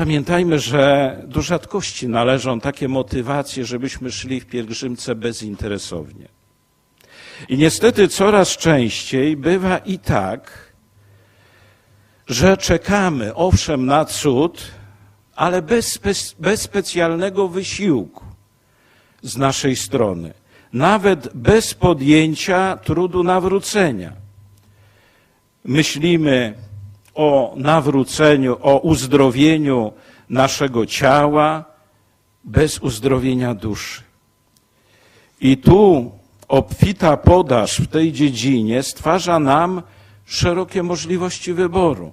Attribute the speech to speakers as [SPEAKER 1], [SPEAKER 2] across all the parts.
[SPEAKER 1] Pamiętajmy, że do rzadkości należą takie motywacje, żebyśmy szli w pielgrzymce bezinteresownie. I niestety coraz częściej bywa i tak, że czekamy, owszem, na cud, ale bez, bez, bez specjalnego wysiłku z naszej strony, nawet bez podjęcia trudu nawrócenia. Myślimy o nawróceniu, o uzdrowieniu naszego ciała, bez uzdrowienia duszy. I tu obfita podaż w tej dziedzinie stwarza nam szerokie możliwości wyboru.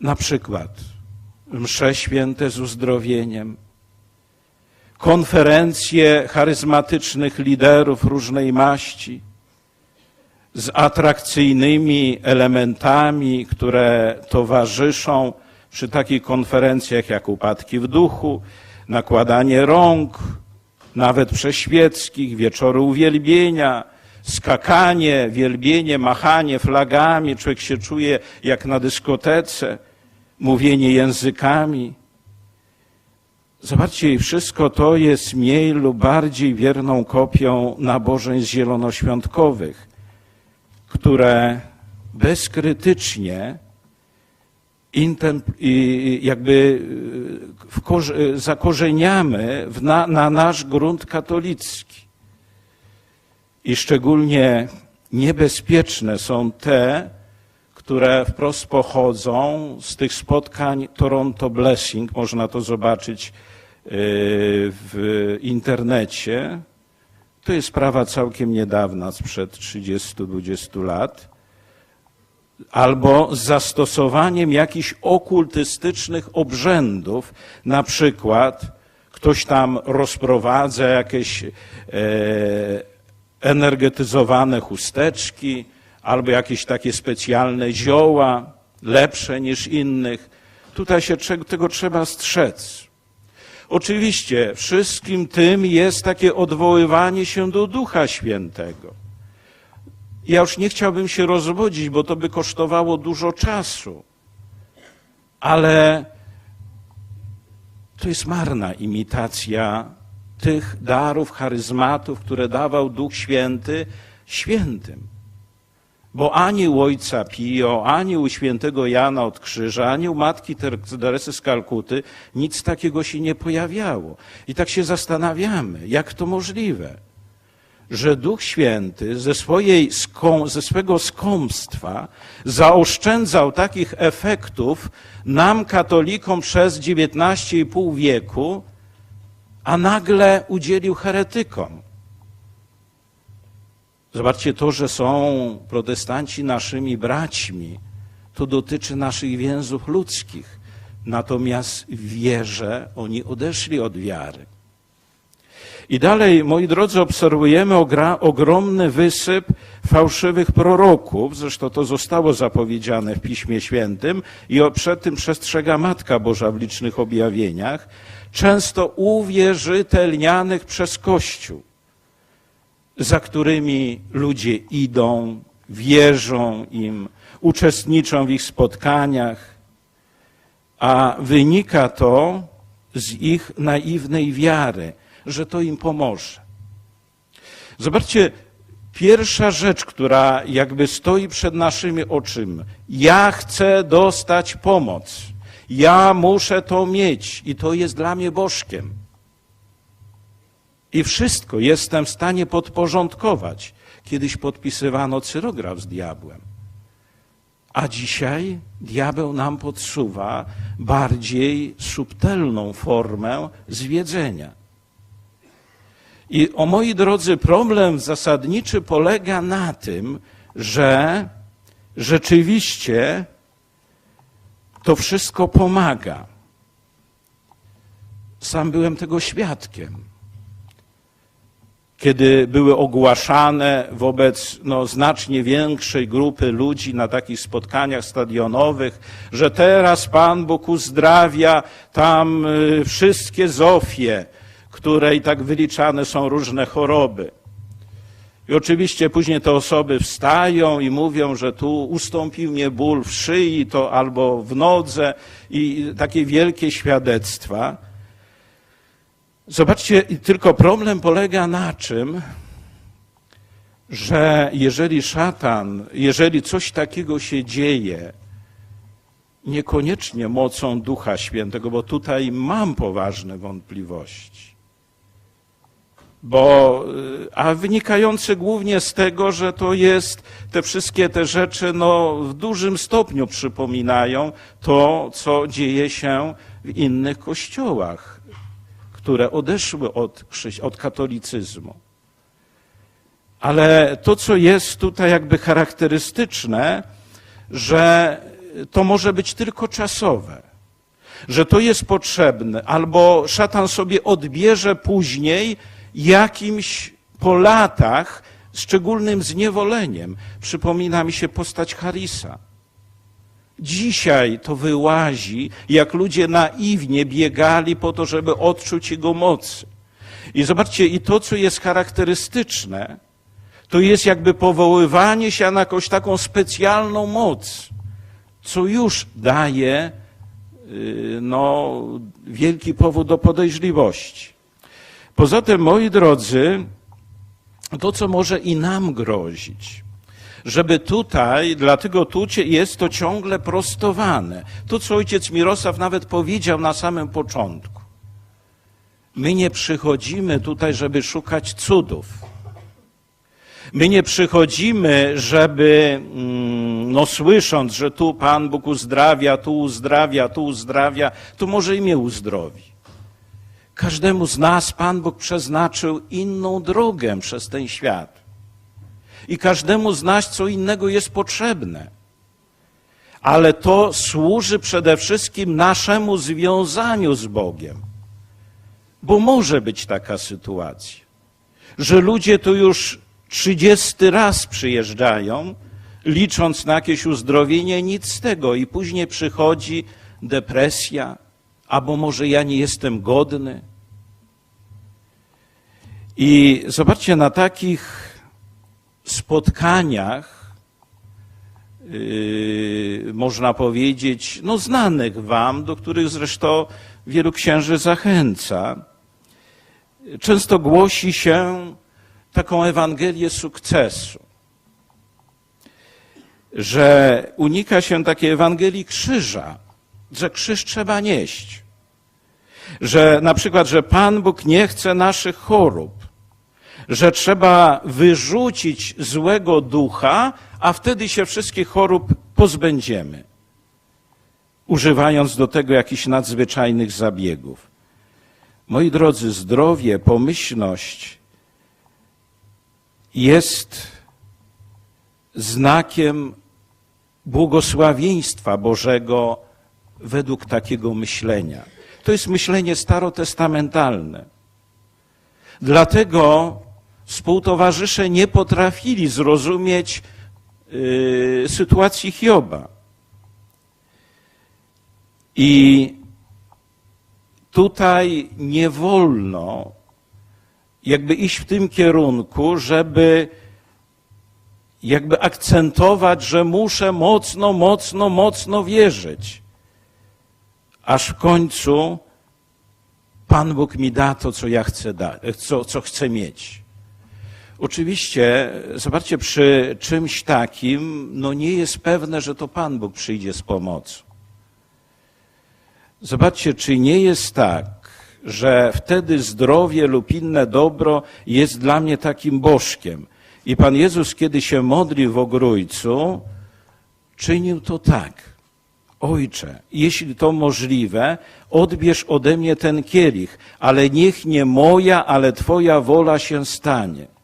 [SPEAKER 1] Na przykład msze święte z uzdrowieniem, konferencje charyzmatycznych liderów różnej maści z atrakcyjnymi elementami, które towarzyszą przy takich konferencjach jak upadki w duchu, nakładanie rąk, nawet prześwieckich, wieczory uwielbienia, skakanie, wielbienie, machanie flagami, człowiek się czuje jak na dyskotece, mówienie językami. Zobaczcie, wszystko to jest mniej lub bardziej wierną kopią nabożeństw zielonoświątkowych, które bezkrytycznie jakby zakorzeniamy na, na nasz grunt katolicki. I szczególnie niebezpieczne są te, które wprost pochodzą z tych spotkań Toronto Blessing. Można to zobaczyć w internecie. To jest sprawa całkiem niedawna, sprzed 30-20 lat. Albo z zastosowaniem jakichś okultystycznych obrzędów, na przykład ktoś tam rozprowadza jakieś e, energetyzowane chusteczki, albo jakieś takie specjalne zioła, lepsze niż innych. Tutaj się tego trzeba strzec. Oczywiście wszystkim tym jest takie odwoływanie się do Ducha Świętego. Ja już nie chciałbym się rozwodzić, bo to by kosztowało dużo czasu. Ale to jest marna imitacja tych darów, charyzmatów, które dawał Duch Święty świętym. Bo ani u ojca Pio, ani u świętego Jana od Krzyża, ani u matki Teresy z Kalkuty nic takiego się nie pojawiało. I tak się zastanawiamy, jak to możliwe, że Duch Święty ze, swojej, ze swego skąpstwa zaoszczędzał takich efektów nam, katolikom, przez XIX,5 wieku, a nagle udzielił heretykom. Zobaczcie, to, że są protestanci naszymi braćmi, to dotyczy naszych więzów ludzkich. Natomiast w wierze oni odeszli od wiary. I dalej, moi drodzy, obserwujemy ogromny wysyp fałszywych proroków. Zresztą to zostało zapowiedziane w Piśmie Świętym i przed tym przestrzega Matka Boża w licznych objawieniach, często uwierzytelnianych przez Kościół za którymi ludzie idą, wierzą im, uczestniczą w ich spotkaniach, a wynika to z ich naiwnej wiary, że to im pomoże. Zobaczcie, pierwsza rzecz, która jakby stoi przed naszymi oczyma. Ja chcę dostać pomoc. Ja muszę to mieć i to jest dla mnie bożkiem i wszystko jestem w stanie podporządkować. Kiedyś podpisywano cyrograf z diabłem. A dzisiaj diabeł nam podsuwa bardziej subtelną formę zwiedzenia. I o moi drodzy, problem zasadniczy polega na tym, że rzeczywiście to wszystko pomaga. Sam byłem tego świadkiem kiedy były ogłaszane wobec no, znacznie większej grupy ludzi na takich spotkaniach stadionowych, że teraz Pan Bóg uzdrawia tam y, wszystkie Zofie, której tak wyliczane są różne choroby. I oczywiście później te osoby wstają i mówią, że tu ustąpił mnie ból w szyi, to albo w nodze i takie wielkie świadectwa. Zobaczcie, tylko problem polega na czym, że jeżeli szatan, jeżeli coś takiego się dzieje, niekoniecznie mocą Ducha Świętego, bo tutaj mam poważne wątpliwości. Bo, y, a wynikające głównie z tego, że to jest, te wszystkie te rzeczy no, w dużym stopniu przypominają to, co dzieje się w innych kościołach, które odeszły od, od katolicyzmu. Ale to, co jest tutaj jakby charakterystyczne, że to może być tylko czasowe, że to jest potrzebne, albo szatan sobie odbierze później jakimś po latach szczególnym zniewoleniem. Przypomina mi się postać Harisa. Dzisiaj to wyłazi, jak ludzie naiwnie biegali po to, żeby odczuć jego mocy. I zobaczcie, i to, co jest charakterystyczne, to jest jakby powoływanie się na jakąś taką specjalną moc, co już daje y, no, wielki powód do podejrzliwości. Poza tym, moi drodzy, to, co może i nam grozić, żeby tutaj, dlatego tu jest to ciągle prostowane. To, co ojciec Mirosław nawet powiedział na samym początku. My nie przychodzimy tutaj, żeby szukać cudów. My nie przychodzimy, żeby, mm, no słysząc, że tu Pan Bóg uzdrawia, tu uzdrawia, tu uzdrawia, to może i mnie uzdrowi. Każdemu z nas Pan Bóg przeznaczył inną drogę przez ten świat. I każdemu z nas co innego jest potrzebne. Ale to służy przede wszystkim naszemu związaniu z Bogiem. Bo może być taka sytuacja, że ludzie tu już trzydziesty raz przyjeżdżają, licząc na jakieś uzdrowienie, nic z tego. I później przychodzi depresja, albo może ja nie jestem godny. I zobaczcie, na takich spotkaniach, yy, można powiedzieć, no znanych wam, do których zresztą wielu księży zachęca, często głosi się taką Ewangelię sukcesu, że unika się takiej Ewangelii krzyża, że krzyż trzeba nieść, że na przykład, że Pan Bóg nie chce naszych chorób, że trzeba wyrzucić złego ducha, a wtedy się wszystkich chorób pozbędziemy, używając do tego jakichś nadzwyczajnych zabiegów. Moi drodzy, zdrowie, pomyślność jest znakiem błogosławieństwa Bożego według takiego myślenia. To jest myślenie starotestamentalne. Dlatego współtowarzysze nie potrafili zrozumieć yy, sytuacji Hioba. I tutaj nie wolno jakby iść w tym kierunku, żeby jakby akcentować, że muszę mocno, mocno, mocno wierzyć. Aż w końcu Pan Bóg mi da to, co ja chcę dać, co, co chcę mieć. Oczywiście, zobaczcie, przy czymś takim, no nie jest pewne, że to Pan Bóg przyjdzie z pomocą. Zobaczcie, czy nie jest tak, że wtedy zdrowie lub inne dobro jest dla mnie takim bożkiem. I Pan Jezus, kiedy się modlił w ogrójcu, czynił to tak. Ojcze, jeśli to możliwe, odbierz ode mnie ten kielich, ale niech nie moja, ale Twoja wola się stanie.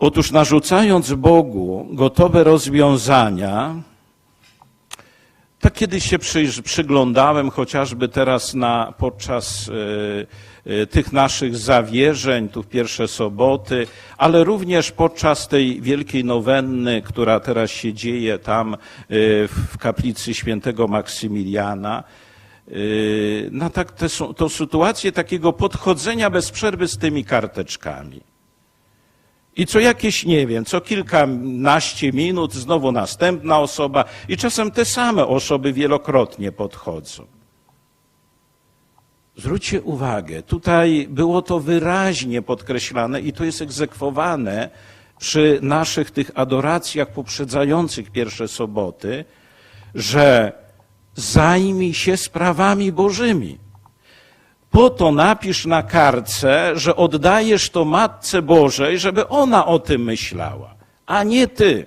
[SPEAKER 1] Otóż narzucając Bogu gotowe rozwiązania, tak kiedyś się przy, przyglądałem, chociażby teraz na, podczas y, y, tych naszych zawierzeń, tu pierwsze soboty, ale również podczas tej wielkiej nowenny, która teraz się dzieje tam y, w kaplicy świętego Maksymiliana, na tak tę tą sytuację takiego podchodzenia bez przerwy z tymi karteczkami. I co jakieś, nie wiem, co kilkanaście minut znowu następna osoba i czasem te same osoby wielokrotnie podchodzą. Zwróćcie uwagę, tutaj było to wyraźnie podkreślane i to jest egzekwowane przy naszych tych adoracjach poprzedzających pierwsze soboty, że zajmij się sprawami Bożymi. Po to napisz na kartce, że oddajesz to Matce Bożej, żeby ona o tym myślała, a nie ty.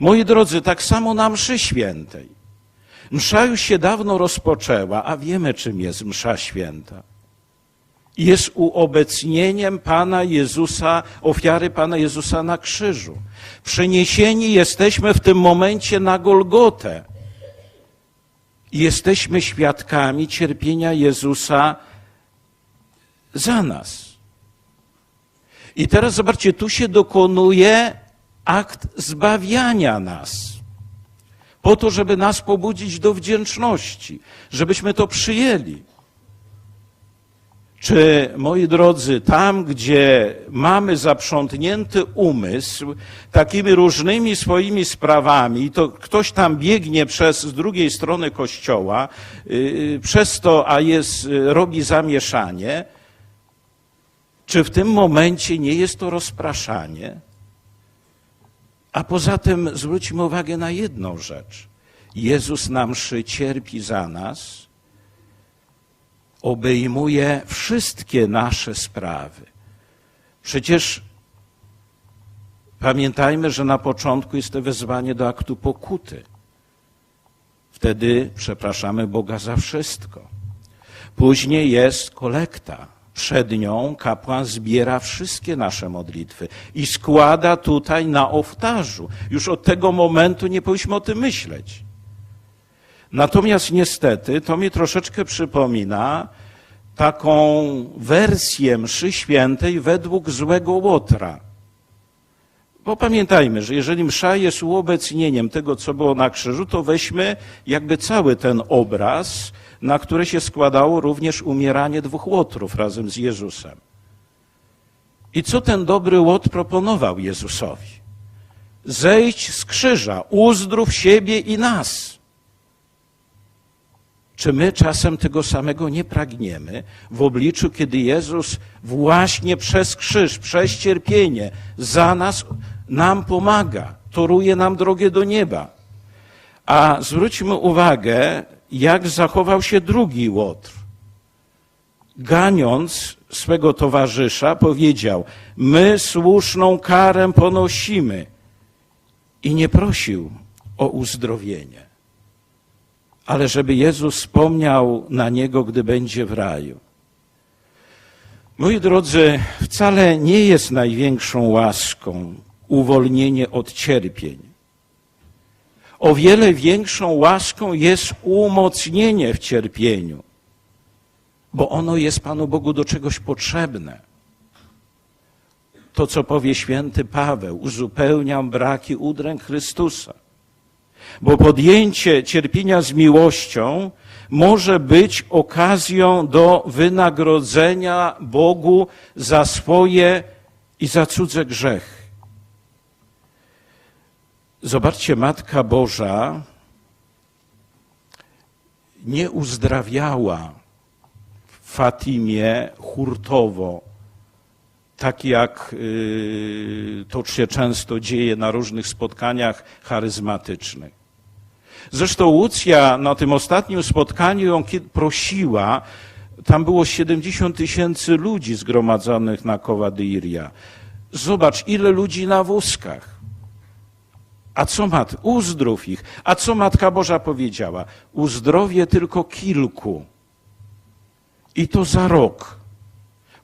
[SPEAKER 1] Moi drodzy, tak samo na mszy świętej. Msza już się dawno rozpoczęła, a wiemy, czym jest msza święta. Jest uobecnieniem Pana Jezusa, ofiary Pana Jezusa na krzyżu. Przeniesieni jesteśmy w tym momencie na Golgotę. Jesteśmy świadkami cierpienia Jezusa za nas. I teraz zobaczcie, tu się dokonuje akt zbawiania nas po to, żeby nas pobudzić do wdzięczności, żebyśmy to przyjęli. Czy, moi drodzy, tam, gdzie mamy zaprzątnięty umysł takimi różnymi swoimi sprawami, to ktoś tam biegnie przez z drugiej strony kościoła, yy, przez to, a jest, yy, robi zamieszanie, czy w tym momencie nie jest to rozpraszanie? A poza tym zwróćmy uwagę na jedną rzecz. Jezus na mszy cierpi za nas, obejmuje wszystkie nasze sprawy. Przecież pamiętajmy, że na początku jest to wezwanie do aktu pokuty. Wtedy przepraszamy Boga za wszystko. Później jest kolekta. Przed nią kapłan zbiera wszystkie nasze modlitwy i składa tutaj na ołtarzu. Już od tego momentu nie powinniśmy o tym myśleć. Natomiast niestety to mi troszeczkę przypomina taką wersję mszy świętej według złego Łotra. Bo pamiętajmy, że jeżeli msza jest uobecnieniem tego, co było na krzyżu, to weźmy jakby cały ten obraz, na który się składało również umieranie dwóch łotrów razem z Jezusem. I co ten dobry łot proponował Jezusowi? Zejdź z krzyża, uzdrów siebie i nas. Czy my czasem tego samego nie pragniemy w obliczu, kiedy Jezus właśnie przez krzyż, przez cierpienie za nas nam pomaga, toruje nam drogę do nieba? A zwróćmy uwagę, jak zachował się drugi Łotr. Ganiąc swego towarzysza, powiedział: My słuszną karę ponosimy. I nie prosił o uzdrowienie ale żeby Jezus wspomniał na niego, gdy będzie w raju. Moi drodzy, wcale nie jest największą łaską uwolnienie od cierpień. O wiele większą łaską jest umocnienie w cierpieniu, bo ono jest Panu Bogu do czegoś potrzebne. To, co powie święty Paweł, uzupełniam braki udręk Chrystusa bo podjęcie cierpienia z miłością może być okazją do wynagrodzenia Bogu za swoje i za cudze grzech. Zobaczcie, Matka Boża nie uzdrawiała w Fatimie hurtowo, tak jak y, to się często dzieje na różnych spotkaniach charyzmatycznych. Zresztą Łucja na tym ostatnim spotkaniu ją prosiła, tam było 70 tysięcy ludzi zgromadzonych na Kowadyria. Zobacz, ile ludzi na wózkach. A co mat? Uzdrów ich. A co Matka Boża powiedziała? Uzdrowię tylko kilku. I to za rok.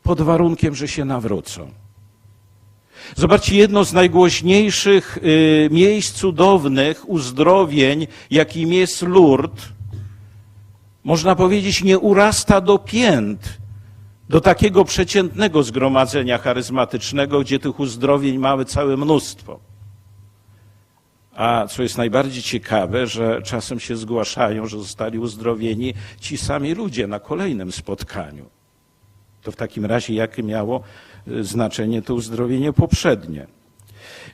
[SPEAKER 1] Pod warunkiem, że się nawrócą. Zobaczcie, jedno z najgłośniejszych y, miejsc cudownych uzdrowień, jakim jest Lourdes, można powiedzieć, nie urasta do pięt, do takiego przeciętnego zgromadzenia charyzmatycznego, gdzie tych uzdrowień mamy całe mnóstwo. A co jest najbardziej ciekawe, że czasem się zgłaszają, że zostali uzdrowieni ci sami ludzie na kolejnym spotkaniu. To w takim razie jakie miało znaczenie to uzdrowienie poprzednie.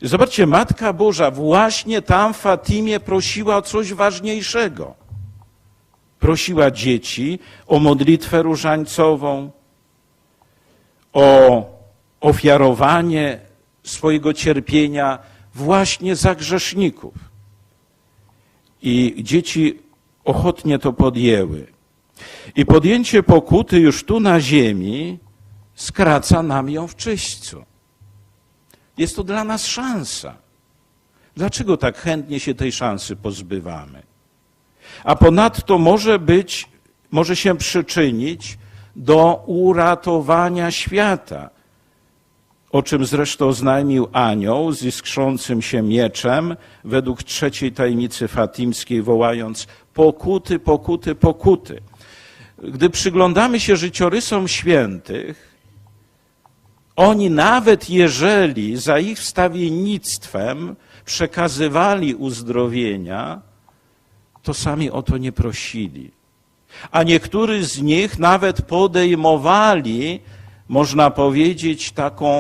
[SPEAKER 1] Zobaczcie, Matka Boża właśnie tam w Fatimie prosiła o coś ważniejszego. Prosiła dzieci o modlitwę różańcową, o ofiarowanie swojego cierpienia właśnie za grzeszników. I dzieci ochotnie to podjęły. I podjęcie pokuty już tu na ziemi skraca nam ją w czyśćcu. Jest to dla nas szansa. Dlaczego tak chętnie się tej szansy pozbywamy? A ponadto może być, może się przyczynić do uratowania świata, o czym zresztą oznajmił anioł z iskrzącym się mieczem, według trzeciej tajemnicy fatimskiej, wołając pokuty, pokuty, pokuty. Gdy przyglądamy się życiorysom świętych, oni nawet jeżeli za ich wstawiennictwem przekazywali uzdrowienia, to sami o to nie prosili. A niektórzy z nich nawet podejmowali, można powiedzieć, taką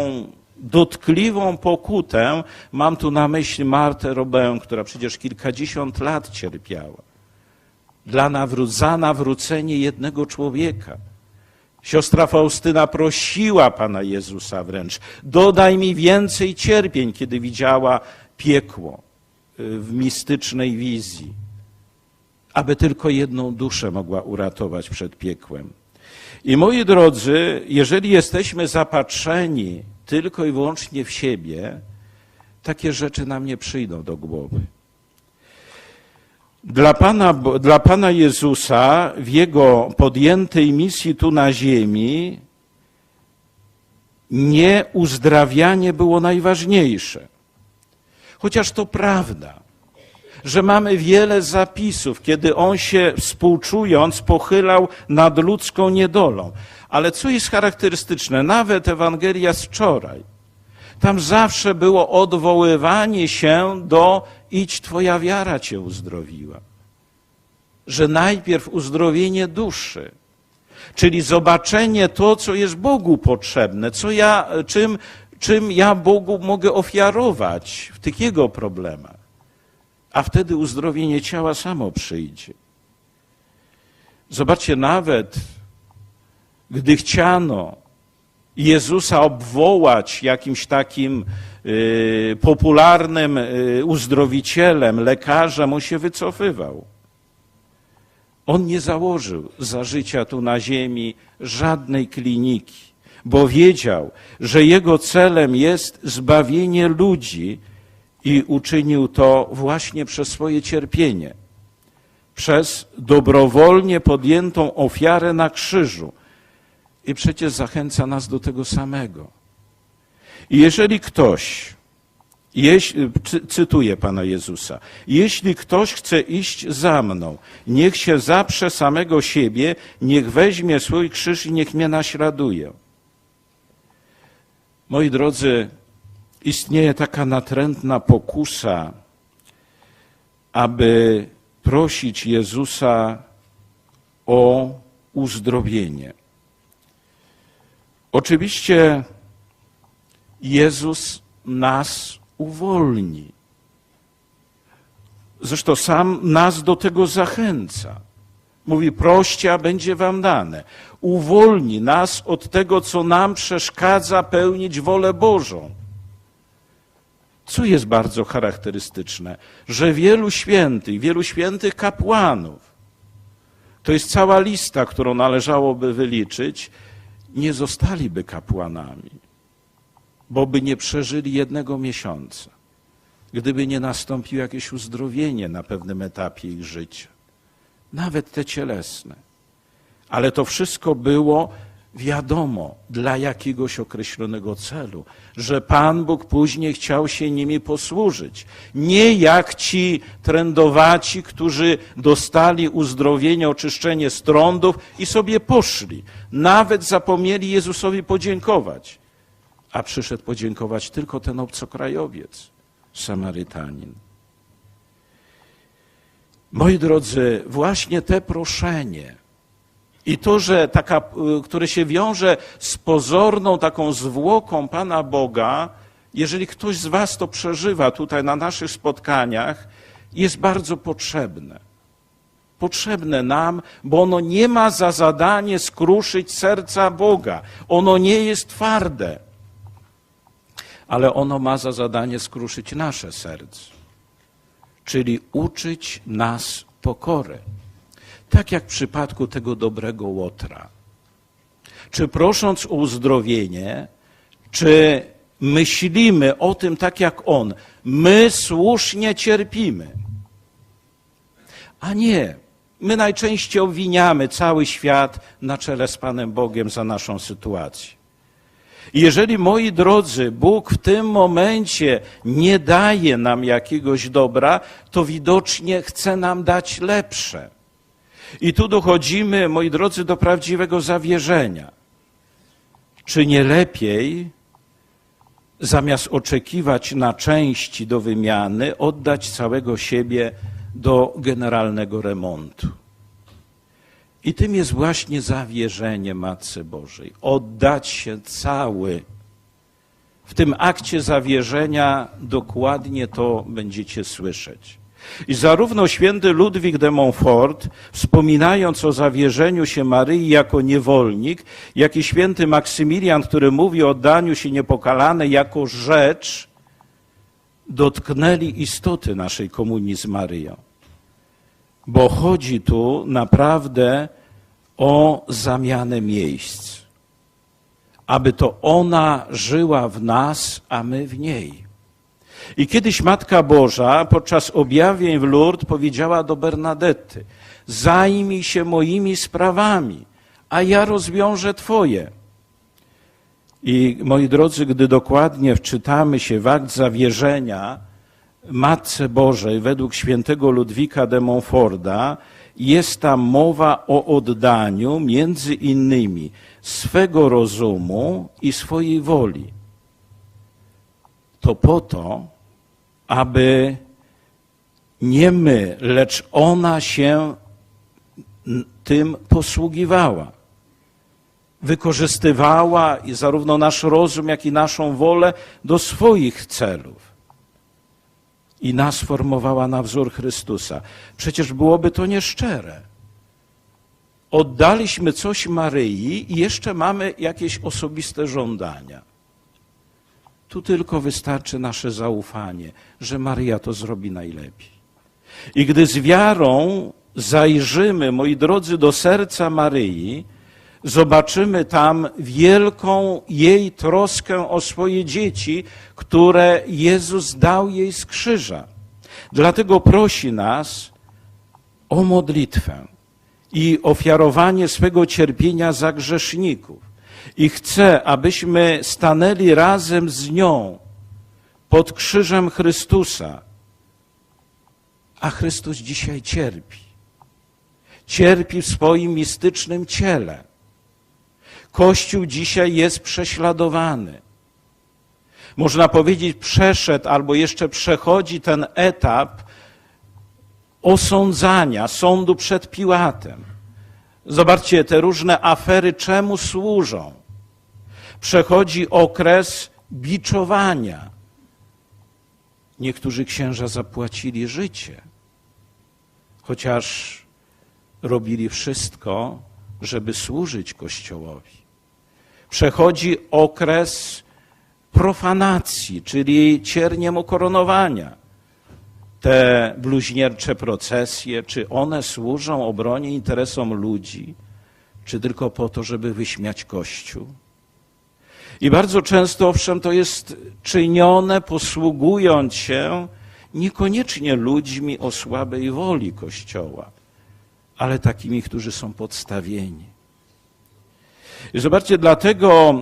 [SPEAKER 1] dotkliwą pokutę. Mam tu na myśli Martę Robę, która przecież kilkadziesiąt lat cierpiała. Dla nawró- za nawrócenie jednego człowieka. Siostra Faustyna prosiła Pana Jezusa wręcz, dodaj mi więcej cierpień, kiedy widziała piekło y, w mistycznej wizji, aby tylko jedną duszę mogła uratować przed piekłem. I moi drodzy, jeżeli jesteśmy zapatrzeni tylko i wyłącznie w siebie, takie rzeczy nam nie przyjdą do głowy. Dla Pana, dla Pana Jezusa w Jego podjętej misji tu na ziemi nie uzdrawianie było najważniejsze. Chociaż to prawda, że mamy wiele zapisów, kiedy On się współczując pochylał nad ludzką niedolą. Ale co jest charakterystyczne, nawet Ewangelia z wczoraj, tam zawsze było odwoływanie się do idź, twoja wiara cię uzdrowiła. Że najpierw uzdrowienie duszy, czyli zobaczenie to, co jest Bogu potrzebne, co ja, czym, czym ja Bogu mogę ofiarować w tych Jego problemach. A wtedy uzdrowienie ciała samo przyjdzie. Zobaczcie, nawet gdy chciano Jezusa obwołać jakimś takim popularnym y, uzdrowicielem, lekarzem, on się wycofywał. On nie założył za życia tu na ziemi żadnej kliniki, bo wiedział, że jego celem jest zbawienie ludzi i uczynił to właśnie przez swoje cierpienie, przez dobrowolnie podjętą ofiarę na krzyżu i przecież zachęca nas do tego samego. I jeżeli ktoś, jeśli, cytuję Pana Jezusa, jeśli ktoś chce iść za mną, niech się zaprze samego siebie, niech weźmie swój krzyż i niech mnie naśladuje. Moi drodzy, istnieje taka natrętna pokusa, aby prosić Jezusa o uzdrowienie. Oczywiście Jezus nas uwolni. Zresztą sam nas do tego zachęca. Mówi, proście, a będzie wam dane. Uwolni nas od tego, co nam przeszkadza pełnić wolę Bożą. Co jest bardzo charakterystyczne? Że wielu świętych, wielu świętych kapłanów, to jest cała lista, którą należałoby wyliczyć, nie zostaliby kapłanami, bo by nie przeżyli jednego miesiąca, gdyby nie nastąpiło jakieś uzdrowienie na pewnym etapie ich życia, nawet te cielesne. Ale to wszystko było wiadomo dla jakiegoś określonego celu, że Pan Bóg później chciał się nimi posłużyć. Nie jak ci trędowaci, którzy dostali uzdrowienie, oczyszczenie z trądów i sobie poszli. Nawet zapomnieli Jezusowi podziękować. A przyszedł podziękować tylko ten obcokrajowiec, Samarytanin. Moi drodzy, właśnie te proszenie, I to, że taka, y, które się wiąże z pozorną taką zwłoką Pana Boga, jeżeli ktoś z Was to przeżywa tutaj na naszych spotkaniach, jest bardzo potrzebne. Potrzebne nam, bo ono nie ma za zadanie skruszyć serca Boga. Ono nie jest twarde, ale ono ma za zadanie skruszyć nasze serce, czyli uczyć nas pokory. Tak jak w przypadku tego dobrego łotra. Czy prosząc o uzdrowienie, czy myślimy o tym tak jak on, my słusznie cierpimy. A nie, my najczęściej obwiniamy cały świat na czele z Panem Bogiem za naszą sytuację. Jeżeli, moi drodzy, Bóg w tym momencie nie daje nam jakiegoś dobra, to widocznie chce nam dać lepsze. I tu dochodzimy, moi drodzy, do prawdziwego zawierzenia. Czy nie lepiej, zamiast oczekiwać na części do wymiany, oddać całego siebie do generalnego remontu? I tym jest właśnie zawierzenie Matce Bożej. Oddać się cały. W tym akcie zawierzenia dokładnie to będziecie słyszeć. I zarówno święty Ludwik de Montfort, wspominając o zawierzeniu się Maryi jako niewolnik, jak i święty Maksymilian, który mówi o oddaniu się niepokalanej jako rzecz, dotknęli istoty naszej komunii z Maryją. Bo chodzi tu naprawdę o zamianę miejsc, aby to ona żyła w nas, a my w niej. I kiedyś Matka Boża podczas objawień w Lourdes powiedziała do Bernadety: Zajmij się moimi sprawami, a ja rozwiążę Twoje. I moi drodzy, gdy dokładnie wczytamy się w akt zawierzenia Matce Bożej według świętego Ludwika de Montforda, jest tam mowa o oddaniu między innymi swego rozumu i swojej woli. To po to, aby nie my, lecz ona się tym posługiwała. Wykorzystywała zarówno nasz rozum, jak i naszą wolę do swoich celów. I nas formowała na wzór Chrystusa. Przecież byłoby to nieszczere. Oddaliśmy coś Maryi i jeszcze mamy jakieś osobiste żądania. Tu tylko wystarczy nasze zaufanie, że Maria to zrobi najlepiej. I gdy z wiarą zajrzymy, moi drodzy, do serca Maryi, zobaczymy tam wielką jej troskę o swoje dzieci, które Jezus dał jej z krzyża. Dlatego prosi nas o modlitwę i ofiarowanie swego cierpienia za grzeszników i chce, abyśmy stanęli razem z nią pod krzyżem Chrystusa. A Chrystus dzisiaj cierpi. Cierpi w swoim mistycznym ciele. Kościół dzisiaj jest prześladowany. Można powiedzieć, przeszedł albo jeszcze przechodzi ten etap osądzania, sądu przed Piłatem. Zobaczcie, te różne afery czemu służą? Przechodzi okres biczowania. Niektórzy księża zapłacili życie, chociaż robili wszystko, żeby służyć Kościołowi. Przechodzi okres profanacji, czyli cierniem ukoronowania te bluźniercze procesje, czy one służą obronie interesom ludzi, czy tylko po to, żeby wyśmiać Kościół? I bardzo często, owszem, to jest czynione posługując się niekoniecznie ludźmi o słabej woli Kościoła, ale takimi, którzy są podstawieni. Zobaczcie, dlatego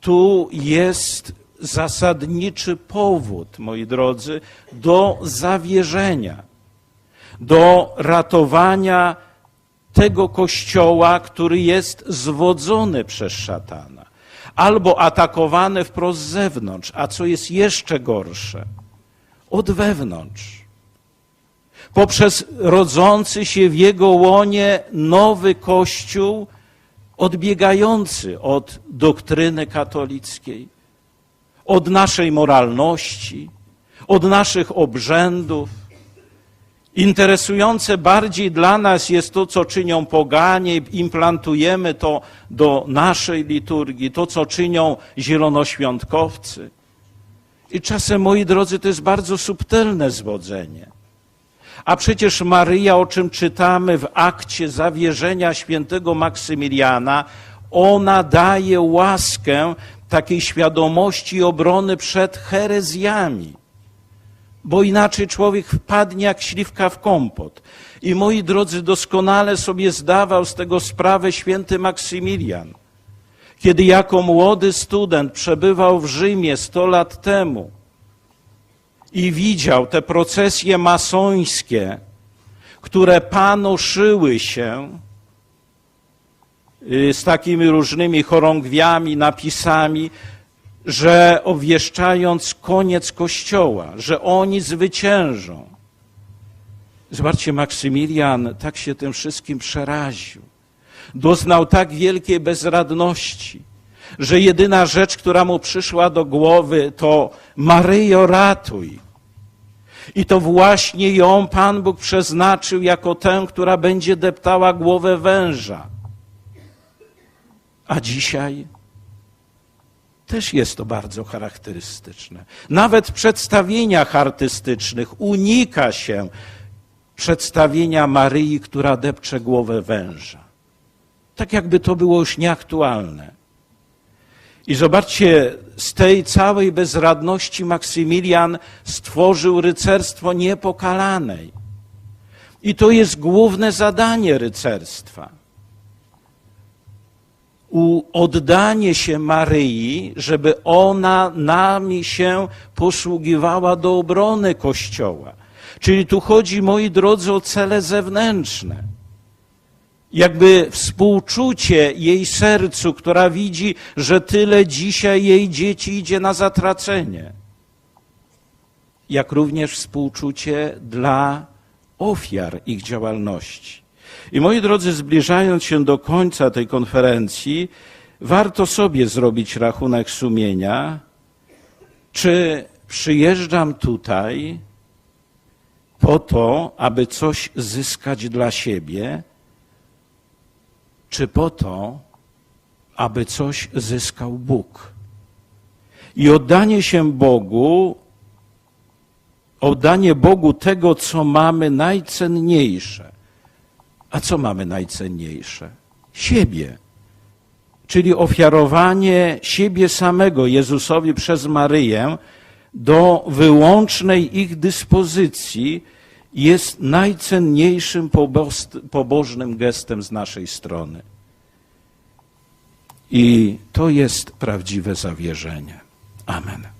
[SPEAKER 1] tu jest zasadniczy powód, moi drodzy, do zawierzenia, do ratowania tego kościoła, który jest zwodzony przez szatana, albo atakowany wprost z zewnątrz, a co jest jeszcze gorsze, od wewnątrz. poprzez rodzący się w Jego łonie nowy Kościół, odbiegający od doktryny katolickiej, od naszej moralności, od naszych obrzędów. Interesujące bardziej dla nas jest to, co czynią poganie, implantujemy to do naszej liturgii, to, co czynią zielonoświątkowcy. I czasem, moi drodzy, to jest bardzo subtelne zwodzenie. A przecież Maryja, o czym czytamy w akcie zawierzenia świętego Maksymiliana, ona daje łaskę takiej świadomości obrony przed herezjami. Bo inaczej człowiek wpadnie jak śliwka w kompot. I moi drodzy, doskonale sobie zdawał z tego sprawę święty Maksymilian. Kiedy jako młody student przebywał w Rzymie sto lat temu, i widział te procesje masońskie, które panoszyły się y, z takimi różnymi chorągwiami, napisami, że obwieszczając koniec Kościoła, że oni zwyciężą. Zobaczcie, Maksymilian tak się tym wszystkim przeraził. Doznał tak wielkiej bezradności, że jedyna rzecz, która mu przyszła do głowy, to Maryjo, ratuj. I to właśnie ją Pan Bóg przeznaczył jako tę, która będzie deptała głowę węża. A dzisiaj też jest to bardzo charakterystyczne. Nawet w przedstawieniach artystycznych unika się przedstawienia Maryi, która depcze głowę węża. Tak jakby to było już nieaktualne. I zobaczcie, z tej całej bezradności Maksymilian stworzył rycerstwo niepokalanej. I to jest główne zadanie rycerstwa. U oddanie się Maryi, żeby ona nami się posługiwała do obrony Kościoła. Czyli tu chodzi, moi drodzy, o cele zewnętrzne jakby współczucie jej sercu, która widzi, że tyle dzisiaj jej dzieci idzie na zatracenie. Jak również współczucie dla ofiar ich działalności. I moi drodzy, zbliżając się do końca tej konferencji, warto sobie zrobić rachunek sumienia, czy przyjeżdżam tutaj po to, aby coś zyskać dla siebie, czy po to, aby coś zyskał Bóg. I oddanie się Bogu, oddanie Bogu tego, co mamy najcenniejsze. A co mamy najcenniejsze? Siebie. Czyli ofiarowanie siebie samego Jezusowi przez Maryję do wyłącznej ich dyspozycji jest najcenniejszym pobożnym gestem z naszej strony. I to jest prawdziwe zawierzenie. Amen.